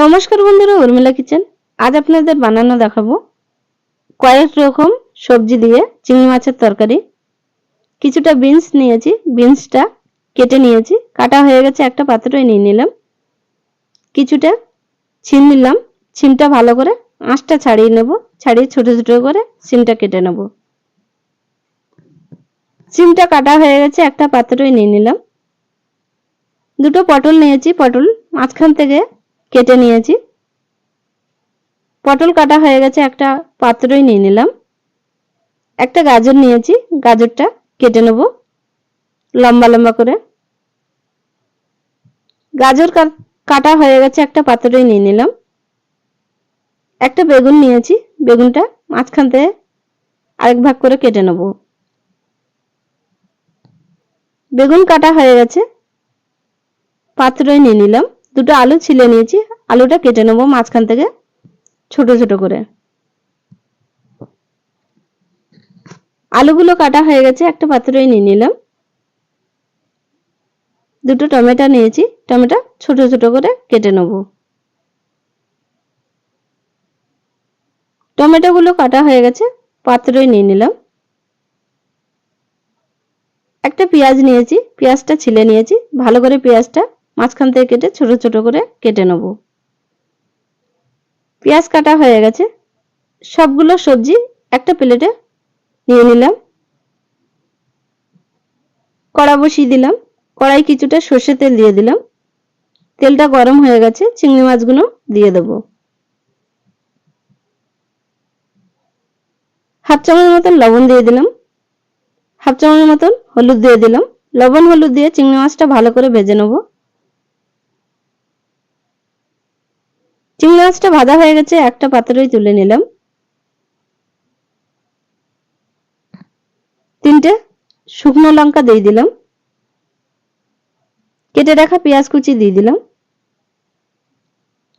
নমস্কার বন্ধুরা, উর্মিলা কিচেন। আজ আপনাদের বানানো দেখাবো কয়েক রকম সবজি দিয়ে চিংড়ি মাছের তরকারি। কিছুটা বিনস নিয়েছি বিনসটা কেটে নিয়েছি, কাটা হয়ে গেছে, একটা পাত্রই নিয়ে নিলাম। কিছুটা ছিম নিলাম, ছিমটা ভালো করে আঁশটা ছাড়িয়ে নেব, ছাড়িয়ে ছোট ছোট করে সিমটা কেটে নেব। সিমটা কাটা হয়ে গেছে, একটা পাত্রই নিয়ে নিলাম। দুটো পটল নিয়েছি, পটল মাঝখান থেকে কেটে নিয়েছি। পটল কাটা হয়ে গেছে, একটা পাত্রই নিয়ে নিলাম। একটা গাজর নিয়েছি, গাজরটা কেটে নেব লম্বা লম্বা করে। গাজর কাটা হয়ে গেছে, একটা পাত্রই নিয়ে নিলাম। একটা বেগুন নিয়েছি, বেগুনটা মাঝখান থেকে আরেক ভাগ করে কেটে নেব। বেগুন কাটা হয়ে গেছে, পাত্রই নিয়ে নিলাম। দুটো আলু ছিলে নিয়েছি, আলুটা কেটে নেব মাঝখান থেকে, ছোট ছোট করে। আলুগুলো কাটা হয়ে গেছে, একটা পাত্রই নিয়ে নিলাম। দুটো টমেটো নিয়েছি, টমেটো ছোট ছোট করে কেটে নেব। টমেটোগুলো কাটা হয়ে গেছে, পাত্রই নিয়ে নিলাম। একটা পেঁয়াজ নিয়েছি, পেঁয়াজটা ছিলে নিয়েছি, ভালো করে পেঁয়াজটা মাঝখান থেকে কেটে ছোট ছোট করে কেটে নেব। পেঁয়াজ কাটা হয়ে গেছে। সবগুলো সবজি একটা প্লেটে নিয়ে নিলাম। কড়া বসিয়ে দিলাম। কড়াই কিছুটা সর্ষে তেল দিয়ে দিলাম। তেলটা গরম হয়ে গেছে, চিংড়ি মাছগুলো দিয়ে দেব। হাফ চামচ মতন লবণ দিয়ে দিলাম। হাফ চামচ মতন হলুদ দিয়ে দিলাম। লবণ হলুদ দিয়ে চিংড়ি মাছটা ভালো করে ভেজে নেব। চিংড়ি মাছটা ভাজা হয়ে গেছে, একটা পাত্রই তুলে নিলাম। তিনটে শুকনো লঙ্কা দিয়ে দিলাম। কেটে রাখা পেঁয়াজ কুচি দিয়ে দিলাম।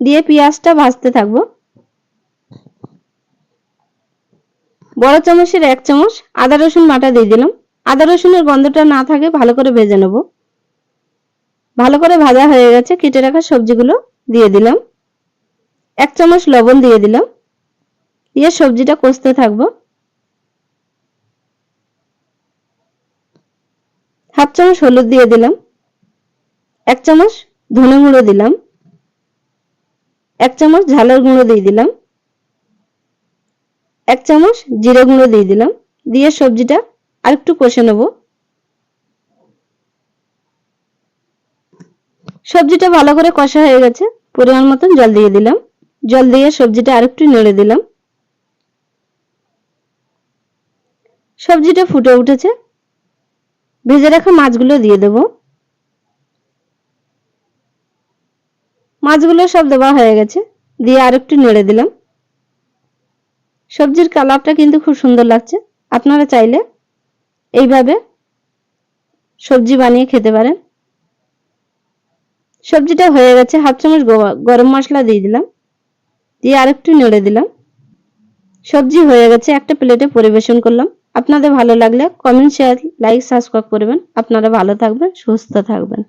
দিয়ে পেঁয়াজটা ভাজতে থাকব। বড় চামচের এক চামচ আদা রসুন বাটা দিয়ে দিলাম। আদা রসুনের গন্ধটা না থাকে, ভালো করে ভেজে নেব। ভালো করে ভাজা হয়ে গেছে, কেটে রাখা সবজিগুলো দিয়ে দিলাম। এক চামচ লবণ দিয়ে দিলাম। দিয়ে সবজিটা কষতে থাকব। হাফ চামচ হলুদ দিয়ে দিলাম। এক চামচ ধনে গুঁড়ো দিলাম। এক চামচ ঝালের গুঁড়ো দিয়ে দিলাম। এক চামচ জিরে গুঁড়ো দিয়ে দিলাম। দিয়ে সবজিটা আরেকটু কষে নেব। সবজিটা ভালো করে কষা হয়ে গেছে। পরিমাণ মতন জল দিয়ে দিলাম। জল দিয়ে সবজিটা আরেকটু নেড়ে দিলাম। সবজিটা ফুটে উঠেছে। ভেজে রাখা মাছগুলো দিয়ে দেব। মাছগুলো সব দেওয়া হয়ে গেছে। দিয়ে আরেকটু নেড়ে দিলাম। সবজির কালারটা কিন্তু খুব সুন্দর লাগছে। আপনারা চাইলে এইভাবে সবজি বানিয়ে খেতে পারেন। সবজিটা হয়ে গেছে। হাফ চামচ গরম মশলা দিয়ে দিলাম। দিয়ে আরেকটু নেড়ে দিলাম। সবজি হয়ে গেছে, একটা প্লেটে পরিবেশন করলাম। আপনাদের ভালো লাগলে কমেন্ট শেয়ার লাইক সাবস্ক্রাইব করবেন। আপনারা ভালো থাকবেন, সুস্থ থাকবেন।